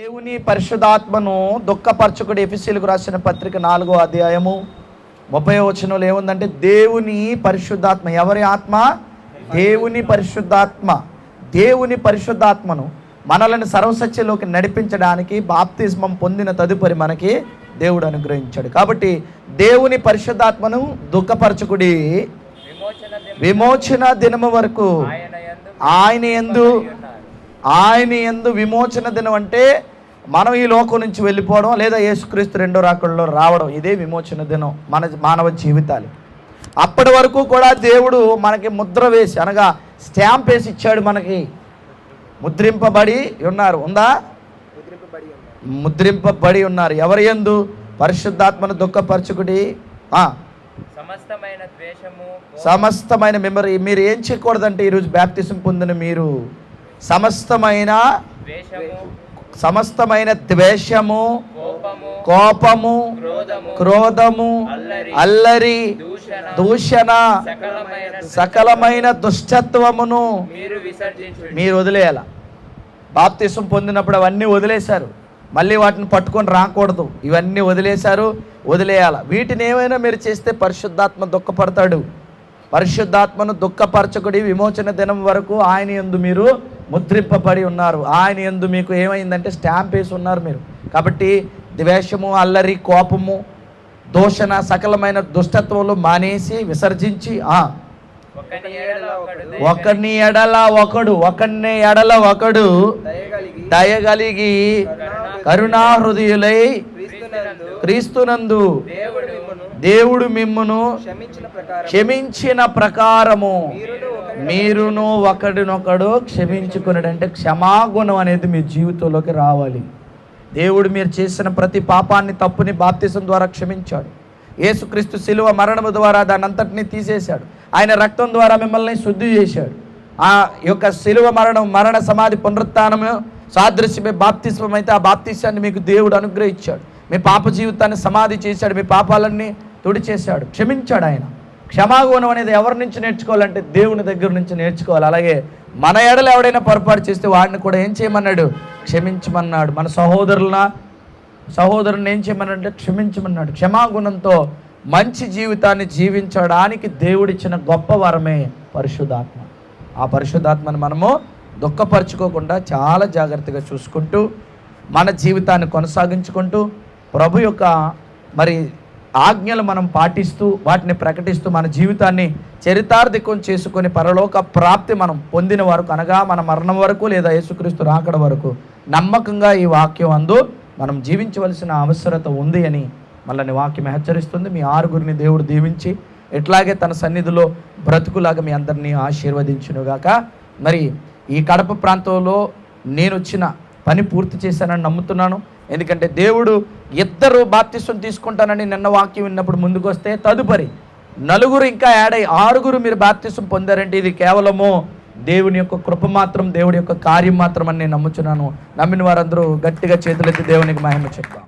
దేవుని పరిశుధాత్మను దుఃఖపరచుకుడు ఎఫిసీలకు రాసిన పత్రిక నాలుగో అధ్యాయము ముప్పై వచనంలో ఏముందంటే దేవుని పరిశుద్ధాత్మ. ఎవరి ఆత్మ? దేవుని పరిశుద్ధాత్మ. దేవుని పరిశుద్ధాత్మను మనల్ని సర్వసత్యలోకి నడిపించడానికి బాప్తిస్మం పొందిన తదుపరి మనకి దేవుడు అనుగ్రహించాడు. కాబట్టి దేవుని పరిశుద్ధాత్మను దుఃఖపరచుకుడి విమోచన దిన విమోచన దినము వరకు ఆయన ఎందు ఆయన ఎందు విమోచన దినం అంటే మనం ఈ లోకం నుంచి వెళ్ళిపోవడం లేదా యేసుక్రీస్తు రెండో రాకడలో రావడం ఇదే విమోచన దినం మన మానవ జీవితాలు. అప్పటి వరకు కూడా దేవుడు మనకి ముద్ర వేసి అనగా స్టాంప్ వేసి ఇచ్చాడు మనకి. ముద్రింపబడి ఉన్నారు ఉందా? ముద్రింపబడి ఉన్నారు. ఎవరి ఎందు పరిశుద్ధాత్మను దుఃఖపరచుకుడి. సమస్తమైన ద్వేషము సమస్తమైన మెమరీ మీరు ఏం చేయకూడదంటే ఈరోజు బ్యాప్తిసం పొందిన మీరు. సమస్తమైన ద్వేషము సమస్తమైన ద్వేషము కోపము క్రోధము అల్లరి దూషణ సకలమైన దుష్టత్వమును మీరు మీరు వదిలేయాల. బాప్తిసం పొందినప్పుడు అవన్నీ వదిలేశారు. మళ్ళీ వాటిని పట్టుకొని రాకూడదు. ఇవన్నీ వదిలేశారు వదిలేయాల. వీటిని ఏమైనా మీరు చేస్తే పరిశుద్ధాత్మ దుఃఖపడతాడు. పరిశుద్ధాత్మను దుఃఖపరచకుడి విమోచన దినం వరకు ఆయన ఎందు మీరు ముద్రింపబడి ఉన్నారు. ఆయన ఎందు మీకు ఏమైందంటే స్టాంప్ వేసి ఉన్నారు మీరు. కాబట్టి ద్వేషము అల్లరి కోపము దూషణ సకలమైన దుష్టత్వములు మానేసి విసర్జించి ఆ. ఒకని ఎడల ఒకడు ఒకని ఎడల ఒకడు దయగలిగి కరుణా హృదయులై క్రీస్తునందు దేవుడు మిమ్మును క్షమించిన ప్రకారము. మీరును ఒకడినొకడు క్షమించుకున్నాడంటే క్షమాగుణం అనేది మీ జీవితంలోకి రావాలి. దేవుడు మీరు చేసిన ప్రతి పాపాన్ని తప్పుని బాప్తిసం ద్వారా క్షమించాడు. యేసుక్రీస్తు శిలువ మరణము ద్వారా దాని అంతటిని తీసేశాడు. ఆయన రక్తం ద్వారా మిమ్మల్ని శుద్ధి చేశాడు. ఆ యొక్క శిలువ మరణం మరణ సమాధి పునరుత్నము సాదృశ్యమే బాప్తిస్వం అయితే ఆ బాప్తిస్యాన్ని మీకు దేవుడు అనుగ్రహించాడు. మీ పాప జీవితాన్ని సమాధి చేశాడు మీ పాపాలన్నీ తుడిచేశాడు క్షమించాడు ఆయన. క్షమాగుణం అనేది ఎవరి నుంచి నేర్చుకోవాలంటే దేవుని దగ్గర నుంచి నేర్చుకోవాలి. అలాగే మన ఎడలు ఎవడైనా పొరపాటు చేస్తే వాడిని కూడా ఏం చేయమన్నాడు? క్షమించమన్నాడు. మన సహోదరుల సహోదరుని ఏం చేయమన్నాడంటే క్షమించమన్నాడు. క్షమాగుణంతో మంచి జీవితాన్ని జీవించడానికి దేవుడిచ్చిన గొప్ప వరమే పరిశుద్ధాత్మ. ఆ పరిశుద్ధాత్మను మనము దుఃఖపరచుకోకుండా చాలా జాగ్రత్తగా చూసుకుంటూ మన జీవితాన్ని కొనసాగించుకుంటూ ప్రభు యొక్క మరి ఆజ్ఞలు మనం పాటిస్తూ వాటిని ప్రకటిస్తూ మన జీవితాన్ని చరితార్థికం చేసుకొని పరలోక ప్రాప్తి మనం పొందిన వరకు అనగా మన మరణం వరకు లేదా యేసుక్రీస్తు రాకడ వరకు నమ్మకంగా ఈ వాక్యం అందు మనం జీవించవలసిన అవసరత ఉంది అని మళ్ళీ వాక్యం హెచ్చరిస్తుంది. మీ ఆరుగురిని దేవుడు దీవించి ఎట్లాగే తన సన్నిధిలో బ్రతుకులాగా మీ అందరినీ ఆశీర్వదించునుగాక. మరి ఈ కడప ప్రాంతంలో నేను వచ్చిన పని పూర్తి చేశానని నమ్ముతున్నాను. ఎందుకంటే దేవుడు ఇద్దరు బాప్తిస్వం తీసుకుంటానని నిన్న వాక్యం విన్నప్పుడు ముందుకొస్తే తదుపరి నలుగురు ఇంకా యాడ్ అయ్యి ఆరుగురు మీరు బాప్తిస్వం పొందారంటే ఇది కేవలము దేవుని యొక్క కృప మాత్రం దేవుడి యొక్క కార్యం మాత్రం అని నేను నమ్ముచున్నాను. నమ్మిన వారందరూ గట్టిగా చేతులెత్తి దేవునికి మహిమ చెప్తాం.